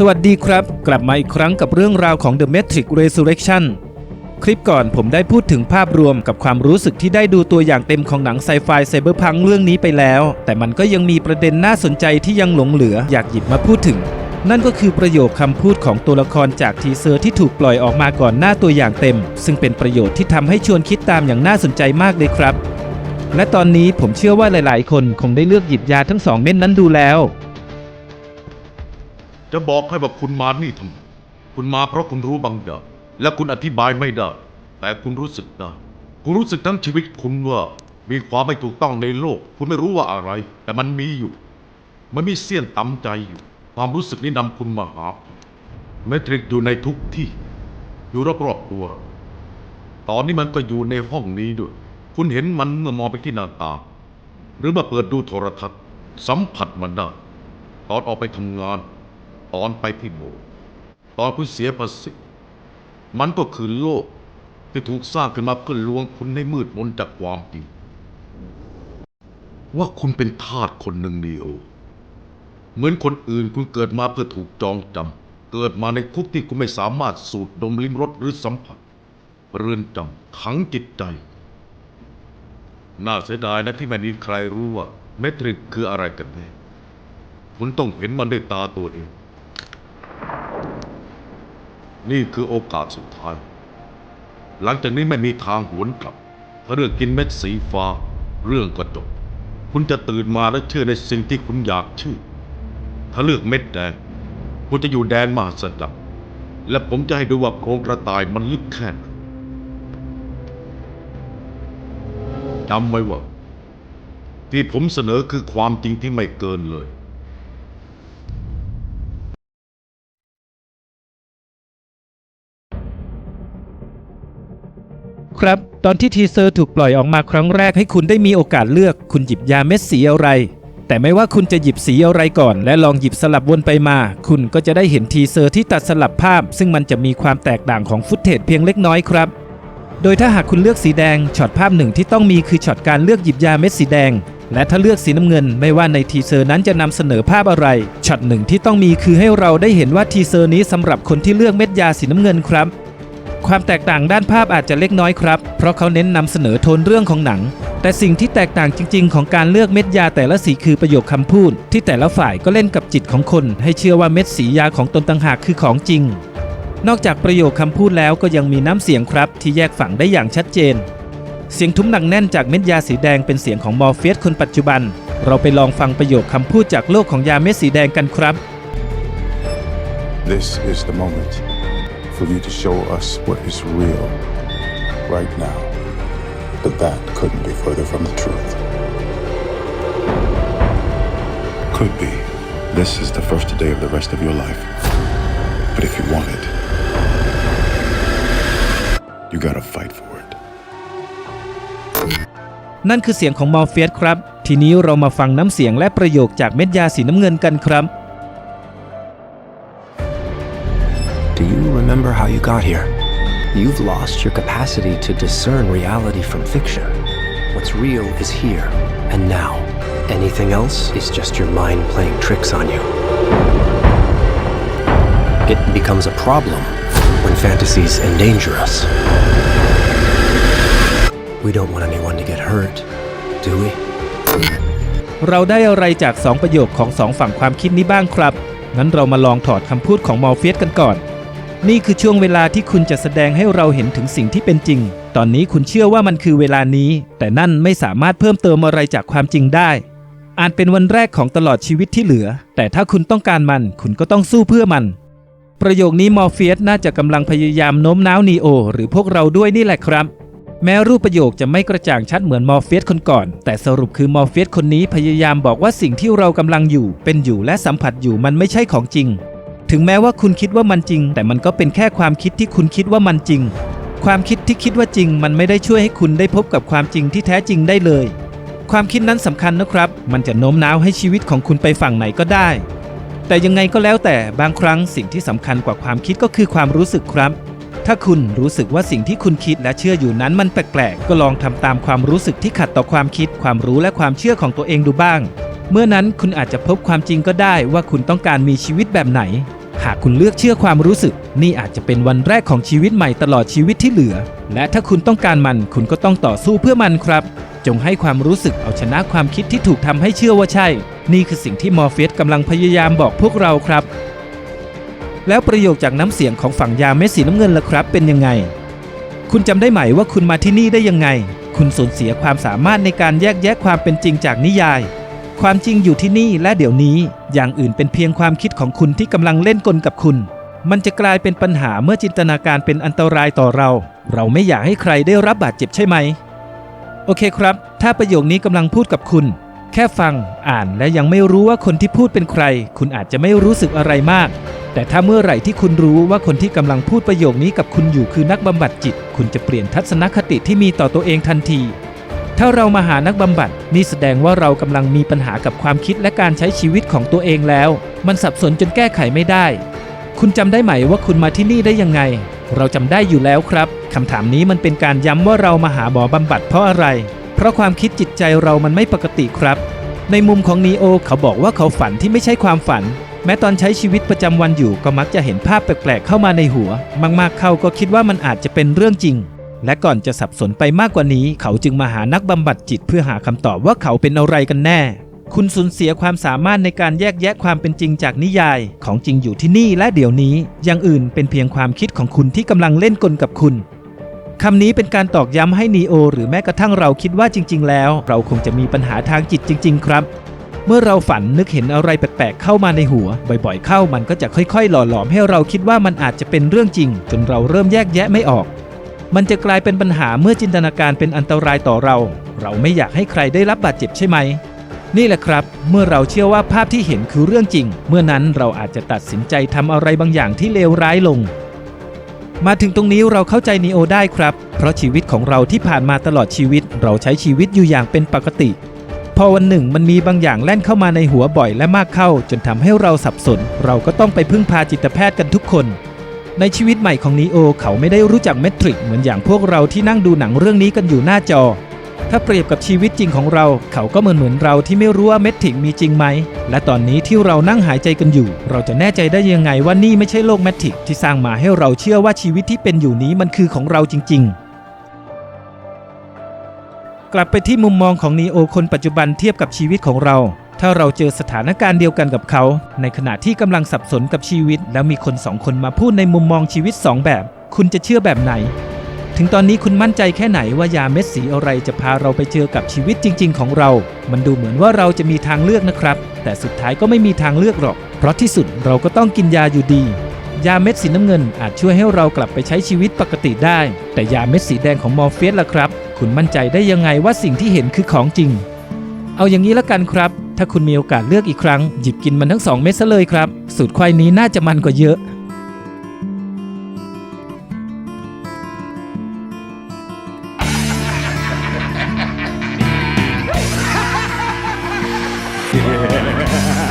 สวัสดีครับ กลับมาอีกครั้งกับเรื่องราวของ The Matrix Resurrection คลิปก่อนผมได้พูดถึงภาพรวมกับความรู้สึกที่ได้ดูตัวอย่างเต็มของหนังไซไฟไซเบอร์พังเรื่องนี้ไปแล้ว แต่มันก็ยังมีประเด็นน่าสนใจที่ยังหลงเหลืออยากหยิบมาพูดถึง นั่นก็คือประโยคคำพูดของตัวละครจากทีเซอร์ที่ถูกปล่อยออกมาก่อนหน้าตัวอย่างเต็ม ซึ่งเป็นประโยชน์ที่ทำให้ชวนคิดตามอย่างน่าสนใจมากเลยครับ และตอนนี้ผมเชื่อว่าหลาย ๆ คนคงได้เลือกหยิบยาทั้งสองเม็ดนั้นดูแล้ว จะบอกให้ว่าคุณมานี่ทำไมคุณมาเพราะคุณรู้บางอย่างและคุณอธิบายไม่ได้ แต่คุณรู้สึกได้คุณรู้สึกทั้งชีวิตคุณว่า มีความไม่ถูกต้องในโลก คุณไม่รู้ว่าอะไร แต่มันมีอยู่ มันมีเสี้ยนตำใจอยู่ ความรู้สึกนี้นำคุณมาหาเมทริกอยู่ในทุกที่ อยู่รอบๆตัว ตอนนี้มันก็อยู่ในห้องนี้ด้วย คุณเห็นมันเมื่อมองไปที่หน้าตา หรือมาเปิดดูโทรทัศน์ สัมผัสมันได้ตอนออกไปทำงาน ตอนไปที่โบตอนคุณเสียภาษีมันก็คือโลกที่ถูกสร้างขึ้นมาเพื่อลวงคุณให้มืดมนจากความจริงว่าคุณเป็นทาสคนหนึ่งนีโอ เหมือนคนอื่นคุณเกิดมาเพื่อถูกจองจำเกิดมาในคุกที่คุณไม่สามารถสูดดมลิ้มรสหรือสัมผัส เรือนจำขังจิตใจ น่าเสียดายนะที่ไม่มีใครรู้ว่าเมทริกคืออะไรกันแน่คุณต้องเห็นมันด้วยตาตัวเอง นี่คือโอกาสสุดท้าย หลังจากนี้ไม่มีทางหวนกลับถ้าเรื่องกินเม็ดสีฟ้า เรื่องก็จบ คุณจะตื่นมาและเชื่อในสิ่งที่คุณอยากเชื่อ ถ้าเลือกเม็ดแดง คุณจะอยู่แดนมหัศจรรย์และผมจะให้ดูว่าโครงกระต่ายมันลึกแค่ไหนจำไว้ว่า ที่ผมเสนอคือความจริงที่ไม่เกินเลย ครับ ตอนที่ทีเซอร์ถูกปล่อยออกมาครั้งแรกให้คุณได้มีโอกาสเลือก คุณหยิบยาเม็ดสีอะไร แต่ไม่ว่าคุณจะหยิบสีอะไรก่อน และลองหยิบสลับวนไปมา คุณก็จะได้เห็นทีเซอร์ที่ตัดสลับภาพ ซึ่งมันจะมีความแตกต่างของฟุตเทจเพียงเล็กน้อยครับโดยถ้าหากคุณเลือกสีแดงช็อตภาพหนึ่งที่ต้องมีคือช็อตการเลือกหยิบยาเม็ดสีแดง และถ้าเลือกสีน้ำเงิน ไม่ว่าในทีเซอร์นั้นจะนำเสนอภาพอะไรช็อตหนึ่งที่ต้องมีคือให้เราได้เห็นว่าทีเซอร์นี้สำหรับคนที่เลือกเม็ดยาสีน้ำเงินครับ ความแตกต่างด้านภาพอาจจะเล็กน้อยครับ เพราะเขาเน้นนำเสนอโทนเรื่องของหนัง แต่สิ่งที่แตกต่างจริง ๆ ของการเลือกเม็ดยาแต่ละสีคือประโยคคำพูด ที่แต่ละฝ่ายก็เล่นกับจิตของคน ให้เชื่อว่าเม็ดสียาของตนต่างหากคือของจริง นอกจากประโยคคำพูดแล้วก็ยังมีน้ำเสียงครับ ที่แยกฝั่งได้อย่างชัดเจน เสียงทุ้มหนักแน่นจากเม็ดยาสีแดงเป็นเสียงของมอร์เฟียสคนปัจจุบัน เราไปลองฟังประโยคคำพูดจากโลกของยาเม็ดสีแดงกันครับ This is the moment for you to show us what is real right now. But that couldn't be further from the truth. Could be. This is the first day of the rest of your life. But if you want it, you gotta fight for it. นั่นคือเสียงของมอร์เฟียสครับ ทีนี้เรามาฟังน้ำเสียงและประโยคจากเม็ดยาสีน้ำเงินกันครับ Do you remember how you got here? You've lost your capacity to discern reality from fiction. What's real is here and now. Anything else is just your mind playing tricks on you. It becomes a problem when fantasies endanger us. We don't want anyone to get hurt, do we? เราได้อะไรจาก 2 ประโยคของ 2 ฝั่งความคิดนี้บ้างครับ งั้นเรามาลองถอดคำพูดของมอร์เฟียสกันก่อน นี่คือช่วงเวลาที่คุณจะแสดงให้เราเห็นถึงสิ่งที่เป็นจริง ตอนนี้คุณเชื่อว่ามันคือเวลานี้ แต่นั่นไม่สามารถเพิ่มเติมอะไรจากความจริงได้ อาจเป็นวันแรกของตลอดชีวิตที่เหลือ แต่ถ้าคุณต้องการมัน คุณก็ต้องสู้เพื่อมัน ประโยคนี้มอร์เฟียสน่าจะกำลังพยายามโน้มน้าวนีโอ หรือพวกเราด้วยนี่แหละครับ แม้รูปประโยคจะไม่กระจ่างชัดเหมือนมอร์เฟียสคนก่อน แต่สรุปคือมอร์เฟียสคนนี้พยายามบอกว่าสิ่งที่เรากำลังอยู่ เป็นอยู่และสัมผัสอยู่มันไม่ใช่ของจริง ถึงแม้ว่าคุณคิดว่ามันจริง แต่มันก็เป็นแค่ความคิดที่คุณคิดว่ามันจริง ความคิดที่คิดว่าจริง มันไม่ได้ช่วยให้คุณได้พบกับความจริงที่แท้จริงได้เลย ความคิดนั้นสำคัญนะครับ มันจะโน้มน้าวให้ชีวิตของคุณไปฝั่งไหนก็ได้ แต่ยังไงก็แล้วแต่บางครั้งสิ่งที่สำคัญกว่าความคิดก็คือความรู้สึกครับ ถ้าคุณรู้สึกว่าสิ่งที่คุณคิดและเชื่ออยู่นั้นมันแปลกๆก็ลองทำตามความรู้สึกที่ขัดต่อความคิด ความรู้และความเชื่อของตัวเองดูบ้างเมื่อนั้นคุณอาจจะพบความจริงก็ได้ว่าคุณต้องการมีชีวิตแบบไหน หากคุณเลือกเชื่อความรู้สึก นี่อาจจะเป็นวันแรกของชีวิตใหม่ตลอดชีวิตที่เหลือ และถ้าคุณต้องการมันคุณก็ต้องต่อสู้เพื่อมันครับ จงให้ความรู้สึกเอาชนะความคิดที่ถูกทำให้เชื่อว่าใช่ นี่คือสิ่งที่มอร์เฟียสกำลังพยายามบอกพวกเราครับ แล้วประโยคจากน้ำเสียงของฝั่งยาเม็ดสีน้ำเงินล่ะครับ เป็นยังไง คุณจำได้ไหมว่าคุณมาที่นี่ได้ยังไง คุณสูญเสียความสามารถในการแยกแยะความเป็นจริงจากนิยาย ความจริงอยู่ที่นี่และเดี๋ยวนี้ อย่างอื่นเป็นเพียงความคิดของคุณที่กำลังเล่นกลกับคุณ มันจะกลายเป็นปัญหาเมื่อจินตนาการเป็นอันตรายต่อเรา เราไม่อยากให้ใครได้รับบาดเจ็บใช่ไหม โอเคครับ ถ้าประโยคนี้กำลังพูดกับคุณ แค่ฟัง อ่านและยังไม่รู้ว่าคนที่พูดเป็นใคร คุณอาจจะไม่รู้สึกอะไรมาก แต่ถ้าเมื่อไหร่ที่คุณรู้ว่าคนที่กำลังพูดประโยคนี้กับคุณอยู่คือนักบำบัดจิต คุณจะเปลี่ยนทัศนคติที่มีต่อตัวเองทันที ถ้าเรามาหานักบำบัดนี่แสดงว่าเรากำลังมีปัญหากับความคิดและการใช้ชีวิตของตัวเองแล้ว มันสับสนจนแก้ไขไม่ได้ คุณจำได้ไหมว่าคุณมาที่นี่ได้ยังไง เราจำได้อยู่แล้วครับคำถามนี้มันเป็นการย้ำว่าเรามาหาหมอบำบัดเพราะอะไร เพราะความคิดจิตใจเรามันไม่ปกติครับ ในมุมของนีโอเขาบอกว่าเขาฝันที่ไม่ใช่ความฝัน แม้ตอนใช้ชีวิตประจำวันอยู่ก็มักจะเห็นภาพแปลกๆเข้ามาในหัว มากๆ เข้าก็คิดว่ามันอาจจะเป็นเรื่องจริง และก่อนจะสับสนไปมากกว่านี้ เขาจึงมาหานักบำบัดจิตเพื่อหาคำตอบว่าเขาเป็นอะไรกันแน่ คุณสูญเสียความสามารถในการแยกแยะความเป็นจริงจากนิยาย ของจริงอยู่ที่นี่และเดี๋ยวนี้ อย่างอื่นเป็นเพียงความคิดของคุณที่กำลังเล่นกลกับคุณคำนี้เป็นการตอกย้ำให้นีโอหรือแม้กระทั่งเราคิดว่าจริง ๆ แล้ว เราคงจะมีปัญหาทางจิตจริง ๆ ครับ เมื่อเราฝันนึกเห็นอะไรแปลกๆเข้ามาในหัว บ่อยๆ เข้ามันก็จะค่อยๆ หล่อหลอมให้เราคิดว่ามันอาจจะเป็นเรื่องจริง จนเราเริ่มแยกแยะไม่ออก มันจะกลายเป็นปัญหาเมื่อจินตนาการเป็นอันตรายต่อเรา เราไม่อยากให้ใครได้รับบาดเจ็บใช่ไหม นี่แหละครับ เมื่อเราเชื่อว่าภาพที่เห็นคือเรื่องจริง เมื่อนั้นเราอาจจะตัดสินใจทำอะไรบางอย่างที่เลวร้ายลง มาถึงตรงนี้เราเข้าใจนีโอได้ครับ เพราะชีวิตของเราที่ผ่านมาตลอดชีวิต เราใช้ชีวิตอยู่อย่างเป็นปกติ พอวันหนึ่งมันมีบางอย่างแล่นเข้ามาในหัวบ่อยและมากเข้า จนทำให้เราสับสน เราก็ต้องไปพึ่งพาจิตแพทย์กันทุกคน ในชีวิตใหม่ของนีโอเขาไม่ได้รู้จักเมทริกเหมือนอย่างพวกเราที่นั่งดูหนังเรื่องนี้กันอยู่หน้าจอ ถ้าเปรียบกับชีวิตจริงของเรา เขาก็เหมือนเหมือนเราที่ไม่รู้ว่าเมทริกมีจริงไหม และตอนนี้ที่เรานั่งหายใจกันอยู่ เราจะแน่ใจได้ยังไงว่านี่ไม่ใช่โลกเมทริกที่สร้างมาให้เราเชื่อว่าชีวิตที่เป็นอยู่นี้มันคือของเราจริง ๆกลับไปที่มุมมองของนีโอคนปัจจุบันเทียบกับชีวิตของเรา ถ้าเราเจอสถานการณ์เดียวกันกับเขา ในขณะที่กำลังสับสนกับชีวิต แล้วมีคนสองคนมาพูดในมุมมองชีวิตสองแบบ คุณจะเชื่อแบบไหน ถึงตอนนี้คุณมั่นใจแค่ไหนว่ายาเม็ดสีอะไรจะพาเราไปเจอกับชีวิตจริง ๆ ของเรา มันดูเหมือนว่าเราจะมีทางเลือกนะครับ แต่สุดท้ายก็ไม่มีทางเลือกหรอก เพราะที่สุดเราก็ต้องกินยาอยู่ดียาเม็ดสีน้ำเงินอาจช่วยให้เรากลับไปใช้ชีวิตปกติได้ แต่ยาเม็ดสีแดงของมอร์เฟียสล่ะครับ คุณมั่นใจได้ยังไงว่าสิ่งที่เห็นคือของจริง เอาอย่างนี้ละกันครับ ถ้าคุณมีโอกาสเลือกอีกครั้ง หยิบกินมันทั้งสองเม็ดซะเลยครับ สูตรไข่นี้น่าจะมันกว่าเยอะ Yeah.